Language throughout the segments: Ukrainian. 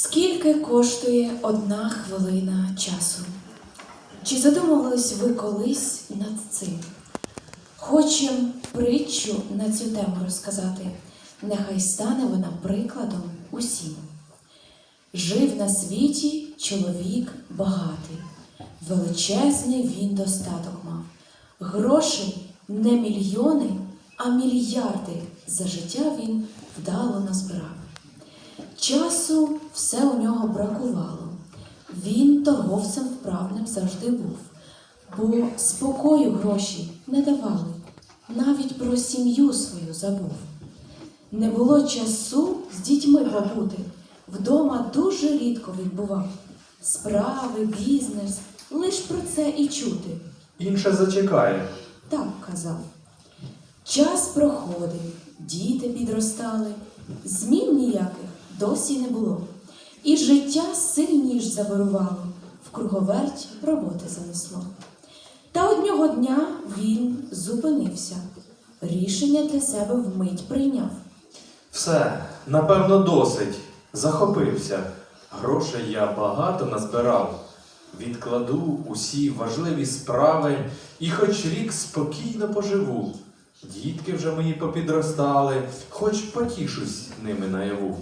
Скільки коштує одна хвилина часу? Чи задумувались ви колись над цим? Хочем притчу на цю тему розказати. Нехай стане вона прикладом усім. Жив на світі чоловік багатий, величезний він достаток мав. Грошей не мільйони, а мільярди за життя він вдало назбирав. Часу все у нього бракувало. Він торговцем вправним завжди був, бо спокою гроші не давали, навіть про сім'ю свою забув. Не було часу з дітьми побути, вдома дуже рідко він бував. Справи, бізнес, лиш про це і чути. Інше зачекає. Так казав. Час проходив, діти підростали, змін ніяких досі не було. І життя сильніш завирувало, в круговерть роботи занесло. Та одного дня він зупинився, рішення для себе вмить прийняв. Все, напевно, досить. Захопився. Грошей я багато назбирав. Відкладу усі важливі справи і хоч рік спокійно поживу. Дітки вже мої попідростали, хоч потішусь ними наяву.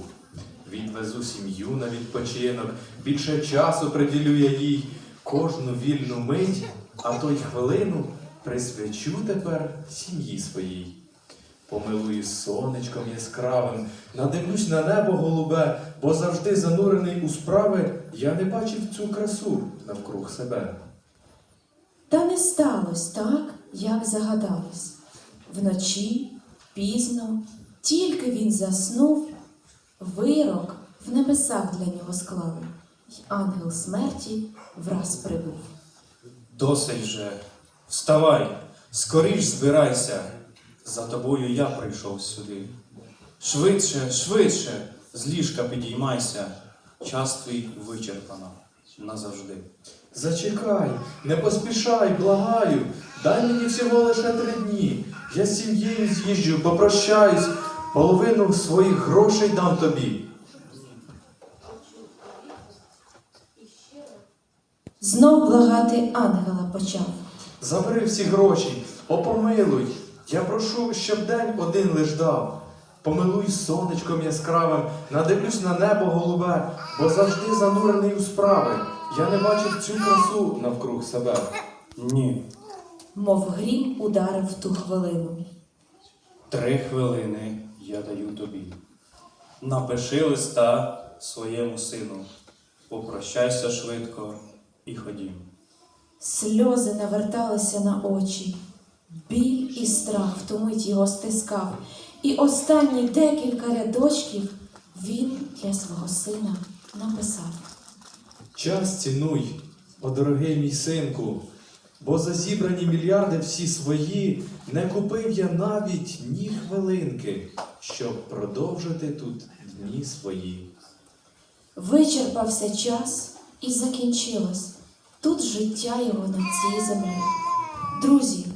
Відвезу сім'ю на відпочинок, більше часу приділю я їй кожну вільну мить, а то й хвилину присвячу тепер сім'ї своїй. Помилуюсь сонечком яскравим, надивлюсь на небо голубе, бо завжди занурений у справи, я не бачив цю красу навкруг себе. Та не сталося так, як загадалось. Вночі, пізно, тільки він заснув, вирок в небесах для нього склали, й ангел смерті враз прибув. Досить же, вставай, скоріш збирайся. За тобою я прийшов сюди. Швидше, швидше, з ліжка підіймайся. Час твій вичерпано назавжди. Зачекай, не поспішай, благаю, дай мені всього лише три дні. Я з сім'єю з'їжджу, попрощаюсь, половину своїх грошей дам тобі. Знов благати ангела почав. Забери всі гроші, опомилуй. Я прошу, щоб день один лиш дав. Помилуй сонечком яскравим, надивлюсь на небо голубе, бо завжди занурений у справи. Я не бачив цю красу навкруг себе. Ні, Мов грім ударив в ту хвилину. три хвилини я даю тобі. Напиши листа своєму сину. Попрощайся швидко і ходім. Сльози наверталися на очі, біль і страх в ту мить його стискав, і останні декілька рядочків він для свого сина написав. Час цінуй, о дорогий мій синку, бо за зібрані мільярди всі свої не купив я навіть ні хвилинки, щоб продовжити тут дні свої. Вичерпався час і закінчилось тут життя його на цій землі. Друзі,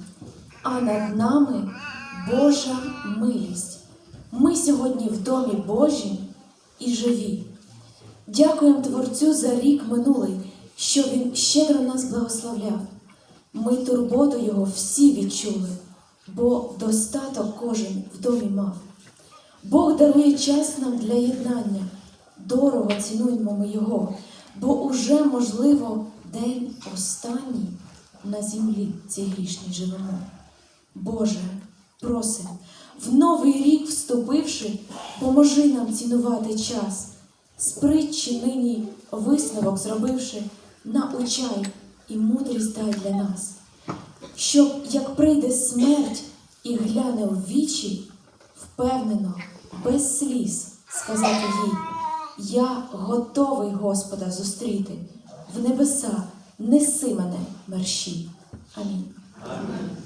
а над нами Божа милість. Ми сьогодні в домі Божім і живі. Дякуємо Творцю за рік минулий, що Він щедро нас благословляв. Ми турботу Його всі відчули, бо достаток кожен в домі мав. Бог дарує час нам для єднання. Дорого цінуємо ми його, бо уже, можливо, день останній на землі цій грішній живемо. Боже, просим, в новий рік вступивши, поможи нам цінувати час, з притчі нині висновок зробивши, научай і мудрість дай для нас, щоб як прийде смерть і гляне в вічі, впевнено, без сліз сказати їй, я готовий Господа зустріти, в небеса неси мене мерщій. Амінь.